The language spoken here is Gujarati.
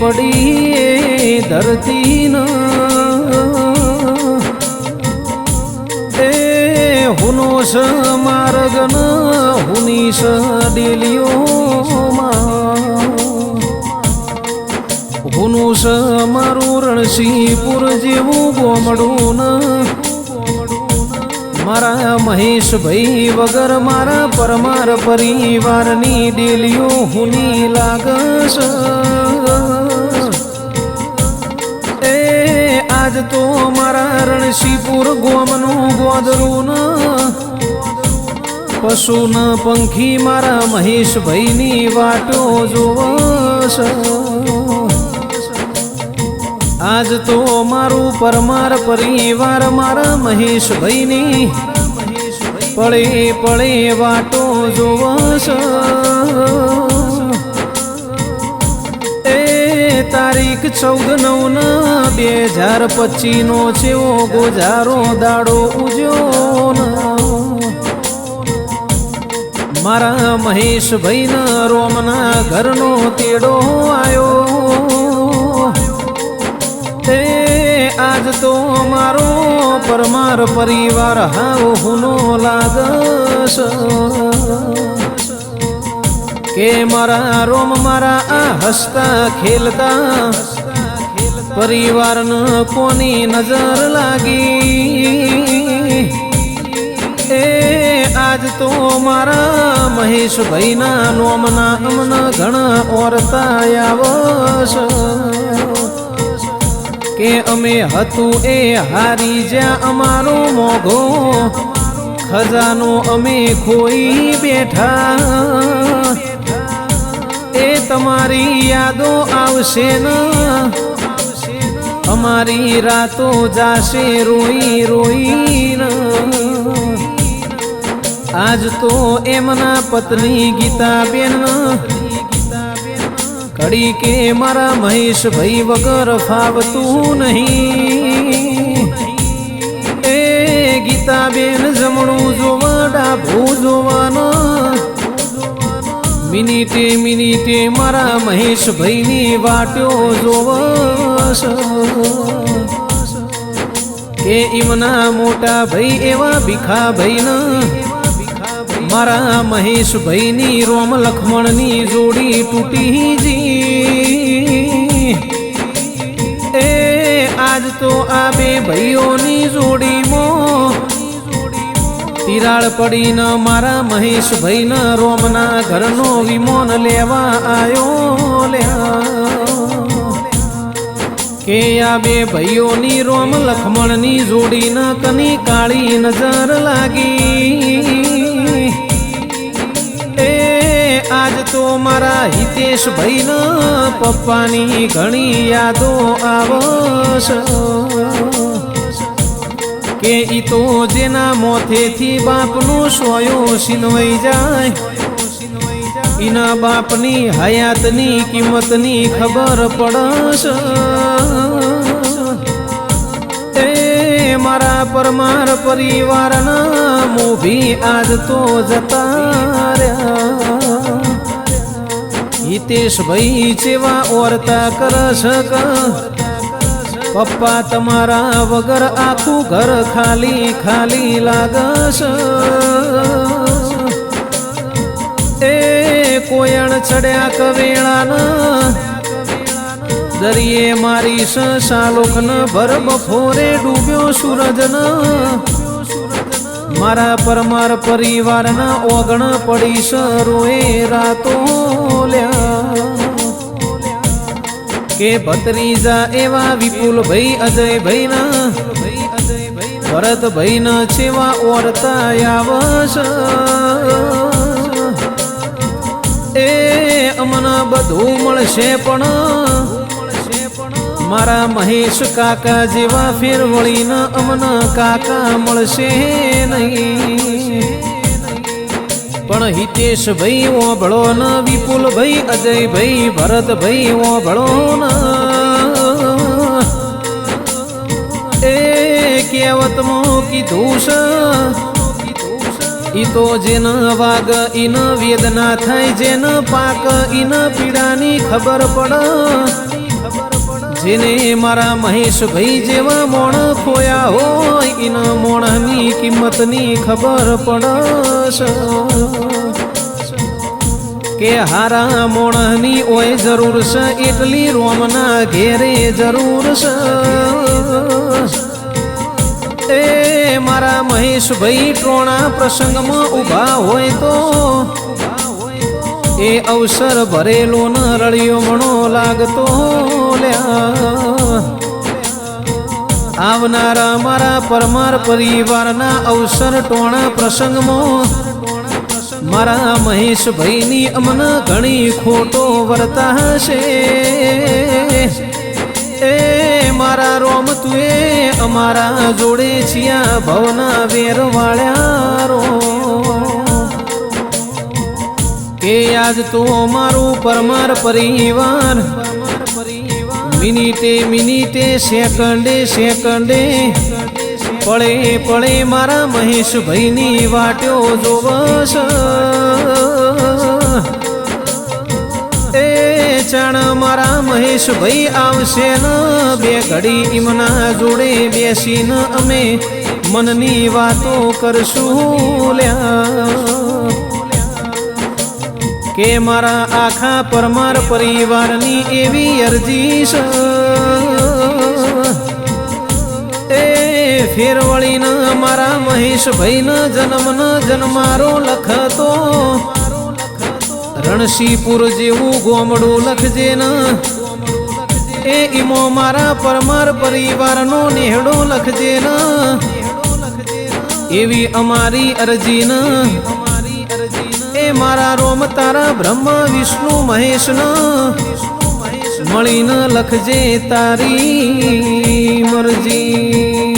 પડી ધરતી એ હુનો સ માર્ગ ન હુની સ ડેલીઓમાં હુનું સ મારું રણસીપુર જેવું ગોમડું ન. મારા મહેશભાઈ વગર મારા પરમાર પરિવારની ડેલીઓ હુની લાગસ એ આજ તો મારા રણસીપુર ગોમનું ગોદરું ન. પશુ ન પંખી મારા મહેશભાઈની વાટો જોવસ આજ તો મારું પરમાર પરિવાર, મારા મહેશભાઈની પળે પળે વાટો જોવાશ એ તારીખ ચૌદ નવ ના બે હજાર પચીસ નો છેવો ગોજારો દાડો ઉજ્યો મારા મહેશભાઈના રોમના ઘરનો તેડો આવ્યો આજ તો મારો પરમાર પરિવાર હાવ હુનો લાગસ કે મારા રોમ મારા આ હસતા ખેલતા પરિવારને કોની નજર લાગી? એ આજ તો મારા મહેશભાઈના નોમના અમન ઘણા ઓરતા આવશ કે અમે હતું એ હારી જ્યાં અમારો મોઘો ખજાનો અમે ખોઈ બેઠા. એ તમારી યાદો આવશે ને. અમારી રાતો જાશે રોઈ રોઈને. આજ તો એમના પત્ની ગીતાબેન કડી કે મારા મહેશભાઈ વગર ફાવતું નહીં. એ ગીતાબેન જમણું જોવા ડાભું જોવાના. મિનિટે મિનિટે મારા મહેશભાઈની વાટ્યો જોવાશ. કે ઈમના મોટા ભાઈ એવા ભીખા ભાઈના મારા મહેશભાઈની રોમ લખમણની જોડી તૂટી જી એ આજ તો આ બે ભાઈઓની જોડીમાં તિરાળ પડીને મારા મહેશભાઈના રોમના ઘરનો વિમોન લેવા આવ્યો લ્યા. કે આ બે ભાઈઓની રોમ લખમણની જોડીને કની કાળી નજર લાગી. મારા હિતેશ ભાઈને પપ્પાની ઘણી યાદો આવશ. કે ઈ તો જેના મોથેથી બાપનું સોયો સિનવાઈ જાય. ઈના બાપની હયાતની કિંમતની ખબર પડશ. મારા પરમાર પરિવારના મોભી આજ તો જતા રહ્યા. હિતેશભાઈ જેવા ઓરતા કરશ પપ્પા તમારા વગર આખું ઘર ખાલી ખાલી લાગશ એ કોયણ ચડ્યા કવેળાના દરિયે મારી સાલોકન ભર બફોરે ડૂબ્યો સૂરજન. મારા પરમાર પરિવારના ઓગણ પડી સરોએ રાતો કે ભત્રીજા એવા વિપુલ ભાઈ અજય ભાઈ ના ભરત ભાઈ ના છેવા ઓરતા આવશ એ અમને બધું મળશે પણ મારા મહેશ કાકા જેવા ફેરવળીના અમને કાકા મળશે નહીં. પણ હિતેશ ભાઈ ઓભળો ન વિપુલ ભાઈ અજય ભાઈ ભરત ભાઈ ઓભળો ન એ કહેવતમાં કીધું છે. ઈ તો જેન વાગ, ઈન વેદના થાય, જેન પાક, ઈન પીડાની ખબર પડ. જેને મારા મહેશભાઈ જેવા મોણ ખોયા હોય, ઇન મોણની કિંમતની ખબર પડશ. કે હારા મોણની ઓય જરૂર છે, એટલી રોમના ઘેરે જરૂર છે. એ મારા મહેશભાઈ ટોણા પ્રસંગમાં ઊભા હોય તો, એ અવસર ભરેલો ન રળિયો મણો લાગતો. આવનારા મારા પરમાર પરિવારના અવસર ટોણા પ્રસંગમાં મારા મહેશભાઈની અમને ઘણી ખોટો વર્તા હશે. એ મારા રોમ તુએ અમારા જોડે છિયા ભવના વેર વાળ્યા રો કે આજ તો મારું પરમાર પરિવાર મિનિટે મિનિટે, સેકન્ડે સેકન્ડે. પળે પળે મારા મહેશભાઈની વાટ્યો જોવસ. એ ચણ મારા મહેશભાઈ આવશે ન. બે ઘડી ઇમના જોડે બેસીને અમે મનની વાતો કરશું લ્યા. કે મારા આખા પરમાર પરિવારની એવી અરજી એ ફેરવળીને મારા મહેશભાઈના જન્મનો જન્મારો લખતો. રણસીપુર જેવું ગોમડું લખજે ન. એ ઈમો મારા પરમાર પરિવારનો નેહડો લખજે ન. એવી અમારી અરજી ન. મારા રોમ તારા બ્રહ્મ વિષ્ણુ મહેશન. મળીને લખજે તારી મરજી.